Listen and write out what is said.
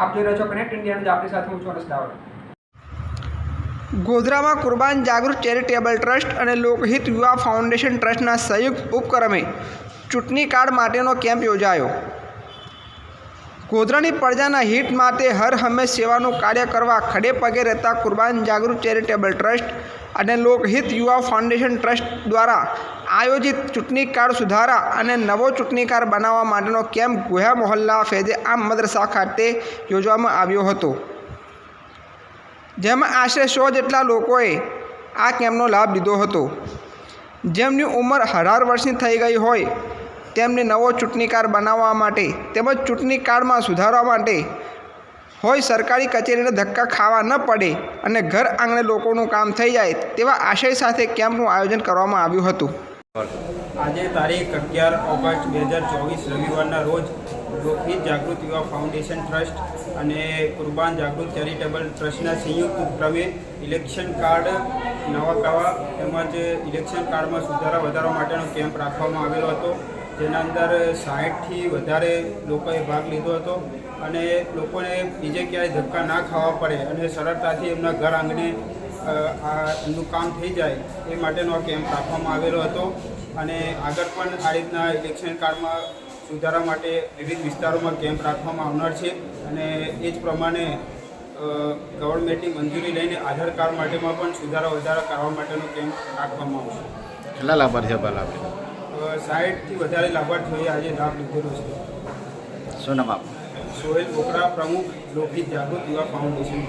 આપ જોઈ રહ્યા છો કનેક્ટ ઇન્ડિયાનું આપણી સાથે હું અનસ દાવડ ગોધરામાં કુરબાન જાગૃત ચેરિટેબલ ટ્રસ્ટ અને લોકહિત યુવા ફાઉન્ડેશન ટ્રસ્ટના સંયુક્ત ઉપક્રમે ચૂંટણી કાર્ડ માટેનો કેમ્પ યોજાયો. ગોધરાની પ્રજાના હિત માટે હર હંમેશ સેવાનું કાર્ય કરવા ખડે પગે રહેતા કુરબાન જાગૃત ચેરિટેબલ ટ્રસ્ટ અને લોકહિત યુવા ફાઉન્ડેશન ટ્રસ્ટ દ્વારા આયોજિત ચૂંટણી કાર્ડ સુધારા અને નવો ચૂંટણી કાર્ડ બનાવવા માટેનો કેમ્પ ગુહા મોહલ્લા ફેજે આમ મદ્રસા ખાતે યોજવામાં આવ્યો હતો. જેમાં આશરે સો જેટલા લોકોએ આ કેમ્પનો લાભ લીધો હતો. જેમની ઉંમર અઢાર વર્ષની થઈ ગઈ હોય, તેમને નવો ચૂંટણી કાર્ડ બનાવવા માટે તેમજ ચૂંટણી કાર્ડમાં સુધારવા માટે હોય સરકારી કચેરીને ધક્કા ખાવા ન પડે અને ઘર આંગણે લોકોનું કામ થઈ જાય તેવા આશય સાથે કેમ્પનું આયોજન કરવામાં આવ્યું હતું. આજે તારીખ અગિયાર ઓગસ્ટ બે હજાર ચોવીસ રવિવારના રોજ લોકહિત જાગૃત યુવા ફાઉન્ડેશન ટ્રસ્ટ અને કુરબાન જાગૃત ચેરિટેબલ ટ્રસ્ટના સંયુક્ત ઉપક્રમે ઇલેક્શન કાર્ડ, નવા કાવા તેમજ ઇલેક્શન કાર્ડમાં સુધારા વધારવા માટેનો કેમ્પ રાખવામાં આવેલો હતો. જેના અંદર સાઠથી વધારે લોકોએ ભાગ લીધો હતો અને લોકોને બીજે ક્યાંય ધક્કા ના ખાવા પડે અને સરળતાથી એમના ઘર આંગણે આ એમનું કામ થઈ જાય એ માટેનો આ કેમ્પ રાખવામાં આવેલો હતો અને આગળ પણ આ રીતના ઇલેક્શન કાર્ડમાં સુધારા માટે વિવિધ વિસ્તારોમાં કેમ્પ રાખવામાં આવનાર છે અને એ જ પ્રમાણે ગવર્મેન્ટની મંજૂરી લઈને આધાર કાર્ડ માટેમાં પણ સુધારા વધારા કરવા માટેનો કેમ્પ રાખવામાં આવશે. કેટલા લાભાર્થી લાભ સાહીઠથી વધારે લાભાર્થીઓએ આજે લાભ લીધેલો છે. શું નામ સોહેલ બોકરા પ્રમુખ લોકહિત જાગૃત યુવા ફાઉન્ડેશન.